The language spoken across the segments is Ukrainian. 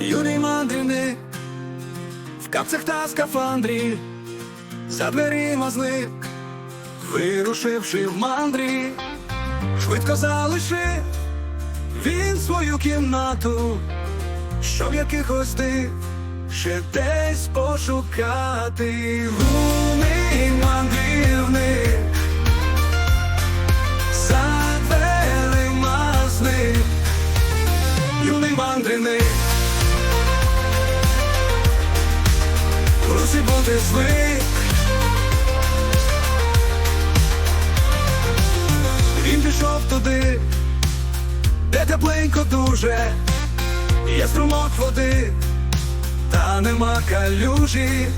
Юний мандрівник в капцях та скафандрі, за дверима зник, вирушивши в мандрі, швидко залишив він свою кімнату, щоб якихось див ще десь пошукати. Юний мандрівник юний мандрівник Русі бути звик Він пішов туди, де тепленько дуже, є струмок води, та нема калюжі,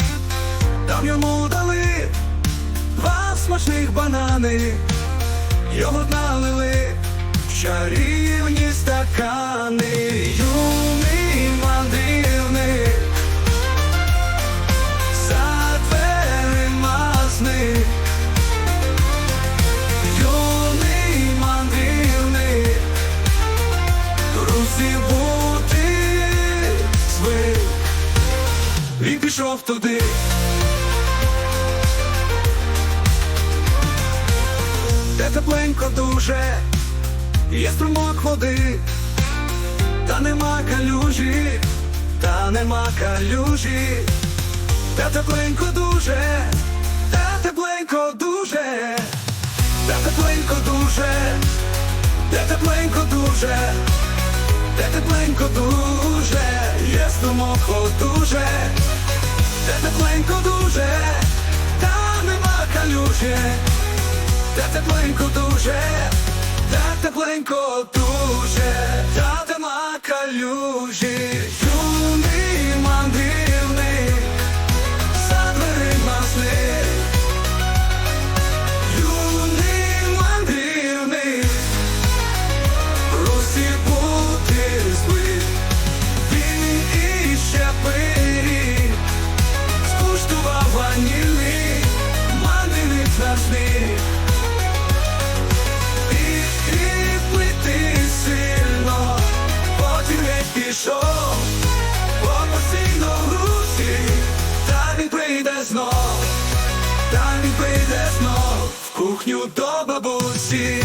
там йому дали два смачних банани, його налили в чарівні стакани, пішов туди. Де тепленько дуже Є струмок води. Та нема калюжі Та нема калюжі. Та тепленько дуже, та тепленько дуже, та тепленько дуже, та тепленько дуже, та тепленько дуже, є струмок дуже, та тепленько дуже, та нема калюжі, де тепленько дуже, та тепленько дуже, та нема калюжі, кухню до бабусі